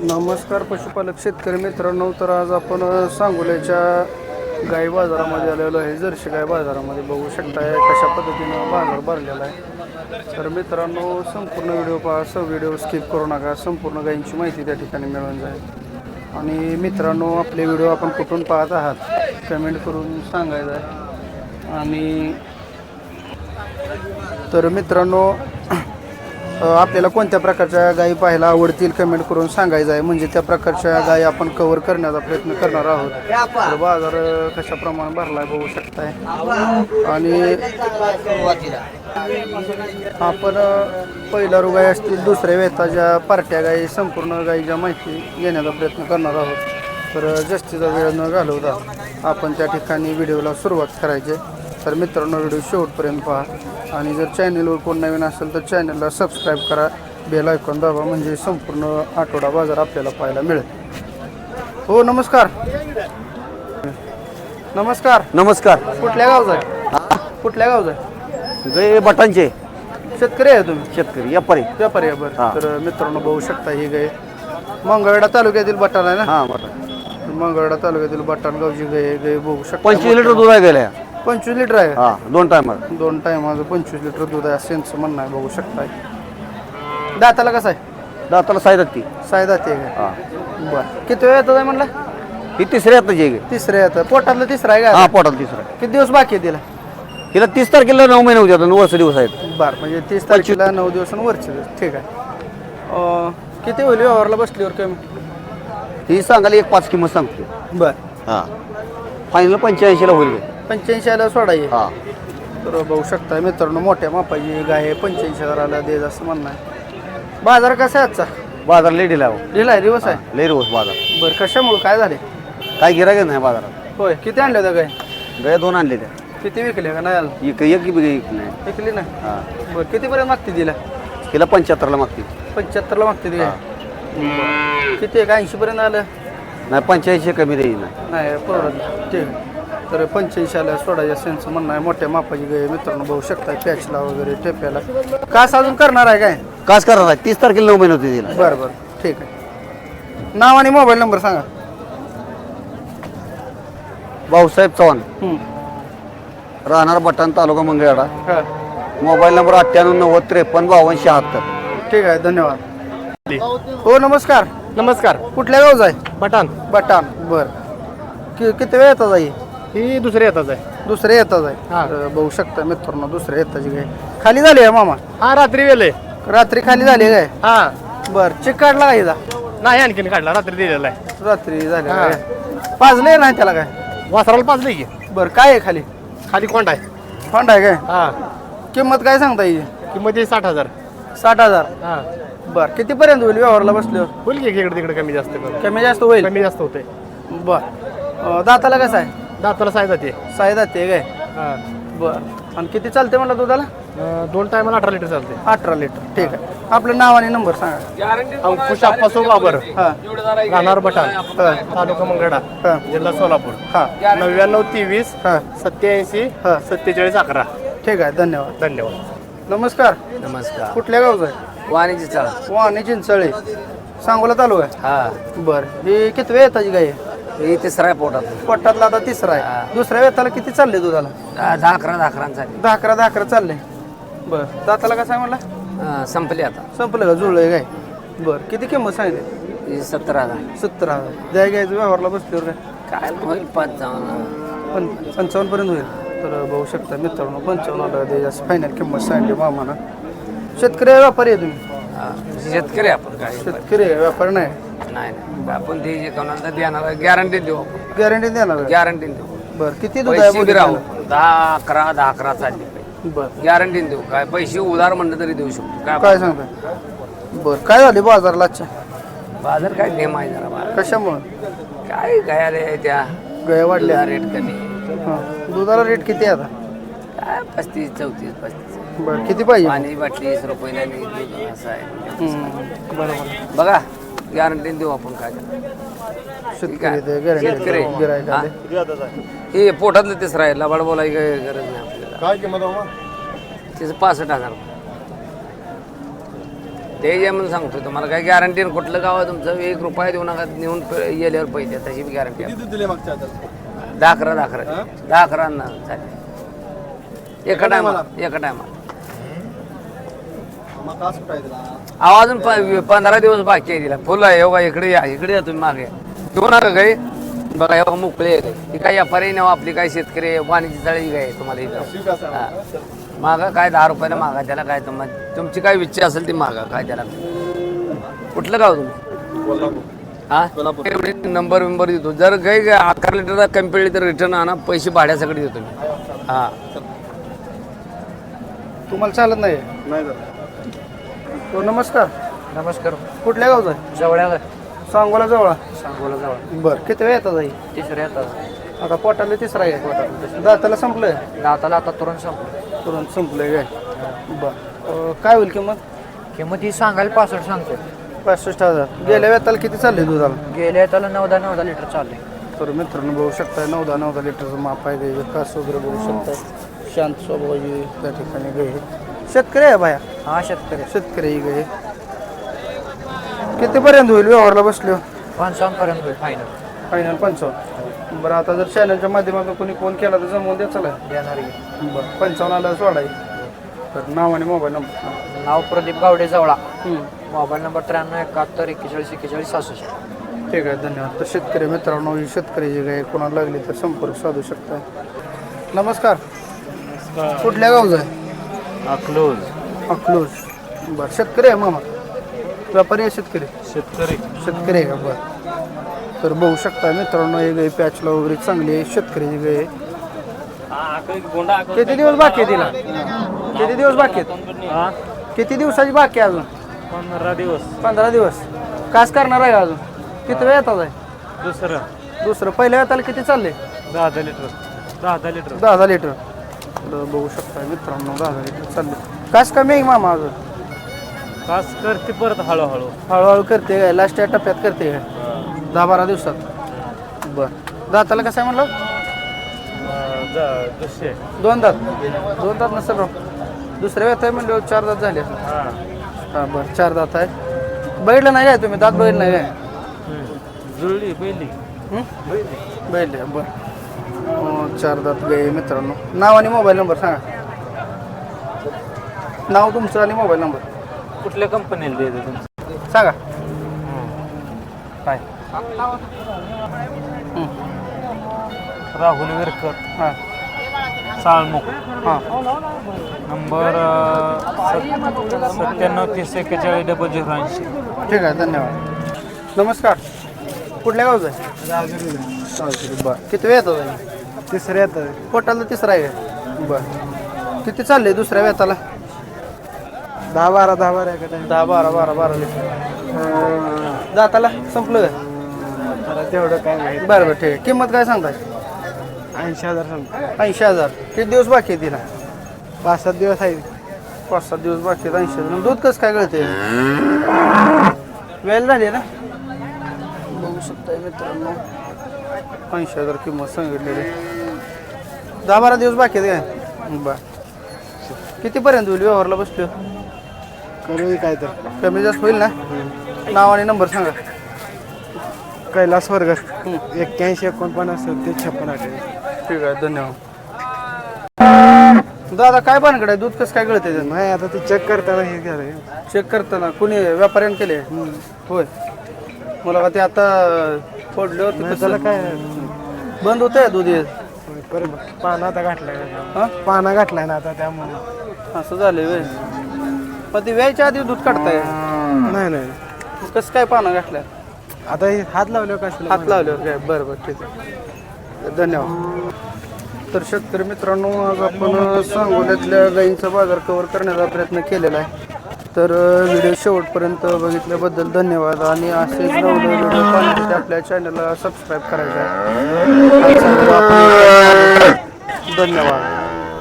नमस्कार पशुपालक शेतकरी मित्रांनो तर आज आपण सांगोल्याच्या गाई बाजारामध्ये आलेलो आहे. जर्शी गाय बाजारामध्ये बघू शकताय कशा पद्धतीनं बाजार भरलेला आहे. तर मित्रांनो संपूर्ण व्हिडिओ पहा स व्हिडिओ स्किप करू नका. संपूर्ण गायींची माहिती त्या ठिकाणी मिळून जाईल. आणि मित्रांनो आपले व्हिडिओ आपण कुठून पाहत आहात कमेंट करून सांगायचं आहे. आणि तर मित्रांनो आपल्याला कोणत्या प्रकारच्या गायी पाहायला आवडतील कमेंट करून सांगायचं आहे. म्हणजे त्या प्रकारच्या गायी आपण कव्हर करण्याचा प्रयत्न करणार आहोत. तर बाजार अ, कशाप्रमाणे भरलाय बघू शकताय. आणि आपण अ, पहिला रुगाई असतील दुसऱ्या वेताच्या पार्ट्या गायी संपूर्ण गायीच्या माहिती घेण्याचा प्रयत्न करणार आहोत. तर जास्तीचा वेळ न घालवता आपण त्या ठिकाणी व्हिडिओला सुरुवात करायची आहे. तर मित्रांनो व्हिडिओ शेवटपर्यंत पहा. आणि जर चॅनलवर कोण नवीन असेल तर चॅनलला सबस्क्राईब करा. बेल ऐकून दाबा म्हणजे संपूर्ण आठवडा बाजार आपल्याला पाहायला मिळेल. हो नमस्कार. नमस्कार. नमस्कार. कुठल्या गावचा आहे? कुठल्या गावचा आहे? गे बटांचे. शेतकरी आहे तुम्ही? शेतकरी व्यापारी. व्यापारी आहे बरं. तर मित्रांनो बघू शकता ही गाय. मंगळवेढा तालुक्यातील बटाण आहे ना? हा बटाण. मंगळवेढा तालुक्यातील बटाण गावची गाय गाय बघू शकता. पंचवीस लिटर दूध आहे गेल्या पंचवीस लिटर आहे. हा दोन टायमर दोन टायमाचं पंचवीस लिटर दूध आहे असं म्हणणं आहे बघू शकताय. दाताला कसं आहे? दाताला साईदात ती. साय दाते आहे हा. बरं. किती वेळ येतात म्हणलं? ही तिसऱ्या आताची आहे तिसरे येतं. पोटातलं तिसरं आहे हा का पोटाला तिसरा किती दिवस बाकी आहे तिला? हिला तीस तारखेला नऊ महिने होते आता नऊच दिवस आहेत. बरं म्हणजे तीस तारखेला नऊ दिवस आणि वरचे दिवस. ठीक आहे. अं, किती होईल व्यवहारला बसल्यावर कमी? ही सांगायला एक पाच किंमत सांगते. बरं. हा. फायनल पंच्याऐंशीला होईल. पंच्याऐंशी आल्यावर सोडा ये हा. तर बघू शकता मित्रांनो मोठ्या मापाची गाय आहे पंच्याऐंशी हजाराला दे असं म्हणणं आहे. बाजार कसा आहे आजचा? बाजार लई दिला दिलाय दिवस आहे? लई रोज बाजार. बरं कशामुळे? काय झाले? काय गिरायक नाही बाजारात? होय किती आणल्या होत्या गाय गया दोन आणले त्या. किती विकल्या का नाही आलं? एक एक बी एक नाही. विकली ना? हा. बरं कितीपर्यंत मागते तिला? हिला पंच्याहत्तरला मागते. पंच्याहत्तरला मागते ती गाय बरं. किती आहे? का ऐंशीपर्यंत आलं? नाही पंच्याऐंशी कमी देईल नाही नाही. परवडत ठीक आहे. तर पंच्याऐंशी आल्या सोडायच्या सेन्स म्हणणं आहे मोठ्या मापाची गाय मित्रांनो बघू शकता पॅचला वगैरे टेप्याला कास अजून करणार आहे काय? कास करा नाही तीस तारखेला नऊ महिने होते तिला. बरं बरं. ठीक आहे. नाव आणि मोबाईल नंबर सांगा. भाऊसाहेब चव्हाण. हं. राहणार बटाण तालुका मंगळवेढा. हा. मोबाईल नंबर अठ्ठ्याण्णव नव्वद त्रेपन्न बावन्न शहात्तर. ठीक आहे धन्यवाद. हो नमस्कार. नमस्कार. कुठल्या गावचा आहे? पठाण बटाण. बर. कि किती वेळ येतात आई? ही दुसरी येतात आहे. दुसरे येतात आहे. हा. तर बघू शकता मित्रांनो दुसरे येताची गाय खाली झाली आहे मामा. हा रात्री वेले रात्री खाली झाली आहे काय? हा. बर चिक काढला का हिचा? नाही आणखीन काढला. रात्री दिलेला आहे. रात्री झाली हा. काय? पाजले नाही त्याला काय? वासराला पाचले की. बर काय आहे खाली? खाली कोंड आहे. फंड आहे काय? हा. किंमत काय सांगता येईल किंमत आहे साठ हजार. साठ हजार. हा. बर कितीपर्यंत होईल व्यवहारला बसल्यावर? होईल की इकडे तिकडे कमी जास्त करून? कमी जास्त होईल? कमी जास्त होते बर. अं, दाताला कसं आहे? दाताला साय जाते साई दाते काय? हा. बर. आणि किती चालते म्हणलं दुधाला? दोन टायमाला अठरा लिटर चालते अठरा लिटर. ठीक आहे. आपलं नाव आणि नंबर सांगा. अंकुश सोबाबर. हां. राहणार बटाण. हां. तालुका मंगळा हां. जिल्हा सोलापूर. हां. नव्याण्णव तेवीस हां. सत्याऐंशी हा. सत्तेचाळीस अकरा. ठीक आहे. धन्यवाद. धन्यवाद. नमस्कार. नमस्कार. कुठल्या गावचं आहे? वाणिज्य चला वाणी चिंचळे सांगोला चालू आहे? हा. बरं. ही किती वेळ येताची गाय? हे तिसरा पोटात. पोटातला आता तिसरा आहे. दुसऱ्या वेताला किती चालले दुधाला दहा दहा अकरा दहा अकरांसाठी दहा अकरा दहा अकरा चालले. बरं. दाताला कसं आहे म्हणला संपली आता. संपलं का? जुळलंय काय? बरं. किती किंमत सांगितली? हे सत्तर हजार. सत्तर हजार. द्या घ्यायचं व्यवहारला बसल्यावर काय काय होईल पाच जाऊन पण पंचावन्न पर्यंत होईल. तर बघू शकता मित्रांनो पंचावन्न हजार द्यायची फायनल किंमत सांगली मामानं. शेतकरी आहे, व्यापारी आहे तुम्ही? शेतकरी आपण काय. शेतकरी आहे, व्यापारी नाही. नाही. नाही आपण ते जे कोणाला देणार गॅरंटी देऊ गॅरंटी देणार? गॅरंटी देऊ. बरं किती दूध पैसे बी राहू? दहा अकरा दहा अकरा चालली. बरं. गॅरंटी देऊ. काय पैसे उधार म्हणलं तरी देऊ शकतो. काय काय सांगता? बरं काय झाली बाजारला आजच्या? बाजार काय नेम आहे जरा बाजार कशामुळं? काय गयाले त्या? गया वाढल्या. रेट कमी. हां दुधाला रेट किती आहे आता? काय पस्तीस चौतीस पस्तीस. बरं किती पाहिजे? पाणी बाटली वीस रुपये दूध असं आहे. हम्म, बरोबर. बघा. गॅरंटी देऊ आपण काय. शेतकरी आहे. ते गॅरंटी शेतकरी. गिरायक हा? आले. हे पोटातलं तिसरं आहे लबाड बोलायची काही गरज नाही आपल्याला. काय किंमत त्याचं पासष्ट हजार. ते जे म्हणून सांगतो तुम्हाला. काय गॅरंटी कुठलं गाव आहे तुमचं? एक रुपया देऊ नका. नेऊन प- गेल्यावर पैसे. तशी बी गॅरंटी किती दिले मागच्या आता दहा अकरा दहा अकरा. दहा अकरा ना चालेल एका टायमाला? एका टायमाला आवाज अजून प- पंधरा दिवस बाकी आहे तिला. फुलं आहे बघा इकडे या इकडे या तुम्ही मागे. घेऊ नका काही बघा एवढा मोकळे आहे ती. काय व्यापारी नाव आपली काय शेतकरी आहे, पाण्याची तळी काय आहे तुम्हाला इथं. हा. मागा काय दहा रुपयाला मागा त्याला काय तुम्हा तुमची काय इच्छा असेल ती मागा काय त्याला. कुठलं गाव तुम्ही? हा? एवढे नंबर विंबर देतो. जर काही अकरा लिटर कमी पडली तर रिटर्न आणा. पैसे भाड्यासकडे देतो मी. हा. तुम्हाला चालत नाही? नाही तो नमस्कार. नमस्कार. कुठल्या गावचा आहे? जवळ्याला सांगोला जवळ. सांगोला जवळ. बरं किती वेळ येतात आई? तिसऱ्या येतात. आता पोटाला तिसरा आहे. दाताला संपलंय? दाताला आता तुरंत संपलं. तुरंत संपलंय काय बरं. काय होईल किंमत? किंमत ही सांगायला पासष्ट सांगतो पासष्ट हजार. गेल्या वेताला किती चालले दुधाला? गेल्या त्याला नऊदा नऊदा लिटर चालले तर मित्रांनो बघू शकताय नऊ दहा नऊ दहा लिटरचं माप आहे. कास वगैरे बघू शकताय. शांत स्वभावाची त्या ठिकाणी गाई शेतकरी आहे बाया. हा शेतकरी. शेतकरी ही गाई कितीपर्यंत होईल व्यवहारला बसलो? पंचावन्नपर्यंत होईल फायनल फायनल पंचावन्न. बरं आता जर चॅनलच्या माध्यमातून कोणी फोन केला तर जमवून द्या चला. देणार बरं पंचावन्नला सोडाय तर नाव आणि मोबाईल नंबर नाव प्रदीप गावडे जवळा. मोबाईल नंबर त्र्याण्णव एकाहत्तर एक्केचाळीस एक्केचाळीस सहासष्ट. ठीक आहे धन्यवाद. तर शेतकरी मित्रांनो ही शेतकरी गाय कोणाला लागली तर संपर्क साधू शकता. नमस्कार. कुठल्या गावचं आहे? अकलोज. अकलूज. बरं शेतकरी आहे मामा. व्यापारी आहे शेतकरी. शेतकरी. शेतकरी आहे का? बरं. तर बघू शकता मित्रांनो हे गाय पॅचला वगैरे चांगली आहे शेतकरी गाय आहे. किती दिवस बाकी आहे तिला? किती दिवस बाकी आहेत? किती दिवसाची बाकी आहे अजून? पंधरा दिवस. पंधरा दिवस. कास करणार आहे का अजून? किती वेळ येतात आहे? दुसरं. दुसरं. पहिल्या वेळाला किती चालले दहा दहा लिटर. दहा दहा लिटर. दहा दहा लिटर. तर बघू शकता मित्रांनो चालले. कास कमी आहे मामा अजून? कास करते परत हळूहळू. हळूहळू करते काय? लास्ट या टप्प्यात करते काय? दहा बारा दिवसात? बरं. दाताला कसं आहे म्हणलं? दुसरे. दोन दात. दोन दात नसेल राव. दुसऱ्या वेळात आहे म्हणलं चार दात झाले. हां. बरं. चार दात आहे. बघितलं नाही काय तुम्ही? दात बघितलं नाही काय? जुळली पहिली हं? बघितले बरं. चार दात गे मित्रांनो. नाव आणि मोबाईल नंबर सांगा. नाव तुमचं आणि मोबाईल नंबर. कुठल्या कंपनीला द्यायचं तुमचं? सांगा. काय? हं. राहुल विरकर. हां. साळमुख. हां. नंबर सत्त्याण्णव तीस एक्केचाळीस डबल झिरो ऐंशी. ठीक आहे धन्यवाद. नमस्कार. कुठल्या गावचं आहे? बरं. किती वेळ येतो तिसरे येतं पोटाला तिसरा आहे? बरं. किती चालले दुसऱ्या वेताला दहा बारा दहा बारा एका दहा बारा बारा बारा लिटर. दाताला संपलं का? तेवढं काय नाही. बरं बरं ठीक आहे. किंमत काय सांगताय? ऐंशी हजार सांगतो. ऐंशी हजार. किती दिवस बाकी आहे तिला? पाच सात दिवस आहे पाच सात दिवस बाकी आहेत ऐंशी हजार. दूध कसं काय कळते वेळ झाली ना? बघू शकताय मित्रांनो. ऐंशी हजार किंमत सांगितलेली. दहा बारा दिवस बाकी आहेत काय? बर. कितीपर्यंत होईल व्यवहारला बसलो करू काय तर. कमी जास्त होईल ना? नाव आणि नंबर सांगा. कैलास वर्ग एक्क्याऐंशी एकोणपन्नास ते छप्पन अठ्ठावीस. ठीक आहे धन्यवाद. दादा काय आहे? दूध कसं काय कळते नाही आता ते चेक करताना हे झालं चेक करताना कोणी व्यापाऱ्याने केले होय. मला का ते आता फोडल्यावर ते त्याला काय? बंद होतंय दूध हे? परत पाना आता घातलाय हा? पाना घातलाय ना आता त्यामुळे. असं झालंय होय पण ते व्यायच्या आधी दूध काढताय. नाही नाही. कसं काय पानं घातल्या आता हे हात लावल्यावर काय हात लावल्यावर काय? बरं बरं ठीक आहे. धन्यवाद. तर शेतकरी मित्रांनो आज आपण सांगोल्यातल्या गाईंचा बाजार कव्हर करण्याचा प्रयत्न केलेला आहे. तर व्हिडिओ शेवटपर्यंत बघितल्याबद्दल धन्यवाद आणि असेच नवनवीन व्हिडिओ पाहण्यासाठी आपल्या चॅनलला सबस्क्राईब करायचं आहे. धन्यवाद.